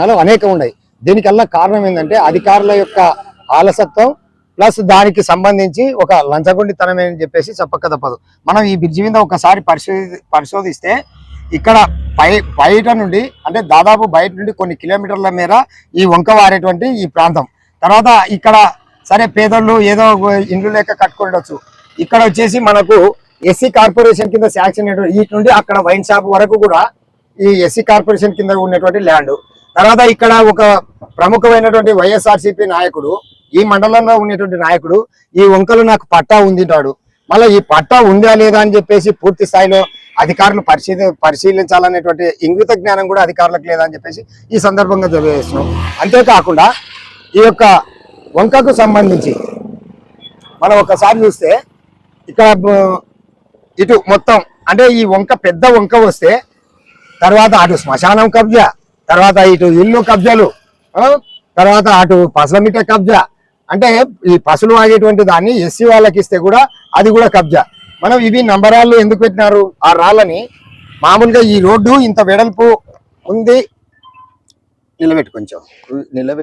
కారణాలు అనేకం ఉన్నాయి. దీనికల్లా కారణం ఏంటంటే అధికారుల యొక్క ఆలసత్వం ప్లస్ దానికి సంబంధించి ఒక లంచగొండితనం అని చెప్పేసి చెప్పక తప్పదు. మనం ఈ బ్రిడ్జి మీద ఒకసారి పరిశోధిస్తే ఇక్కడ పై బయట నుండి అంటే దాదాపు బయట నుండి కొన్ని కిలోమీటర్ల మేర ఈ వంక వారేటువంటి ఈ ప్రాంతం. తర్వాత ఇక్కడ సరే పేదోళ్ళు ఏదో ఇండ్లు లేక కట్టుకుండొచ్చు ఇక్కడ వచ్చేసి మనకు ఎస్సీ కార్పొరేషన్ కింద శాంక్షన్ ఇటు నుండి అక్కడ వైన్ షాప్ వరకు కూడా ఈ ఎస్సీ కార్పొరేషన్ కింద ఉన్నటువంటి ల్యాండ్. తర్వాత ఇక్కడ ఒక ప్రముఖమైనటువంటి వైఎస్ఆర్సీపీ నాయకుడు ఈ మండలంలో ఉన్నటువంటి నాయకుడు ఈ వంకలు నాకు పట్టా ఉంది అంటాడు మళ్ళీ ఈ పట్టా ఉందా లేదా అని చెప్పేసి పూర్తి స్థాయిలో అధికారులు పరిశీలి పరిశీలించాలనేటువంటి ఇంగిత జ్ఞానం కూడా అధికారులకు లేదా అని చెప్పేసి ఈ సందర్భంగా తెలియజేస్తున్నాం. అంతేకాకుండా ఈ యొక్క వంకకు సంబంధించి మనం ఒకసారి చూస్తే ఇక్కడ ఇటు మొత్తం అంటే ఈ వంక పెద్ద వంక వస్తే తర్వాత అటు శ్మశానం కబ్జా తర్వాత ఇటు ఇల్లు కబ్జాలు తర్వాత అటు పసలమిట కబ్జా. అంటే ఈ పసులు ఆగేటువంటి దాన్ని ఎస్సీ వాళ్ళకి ఇస్తే కూడా అది కూడా కబ్జా. మనం ఇవి నంబరాళ్ళు ఎందుకు పెట్టినారు? ఆ రాళ్ళని మామూలుగా ఈ రోడ్డు ఇంత వెడల్పు ఉంది. నిలబెట్టు కొంచెం. నిలబెట్టు.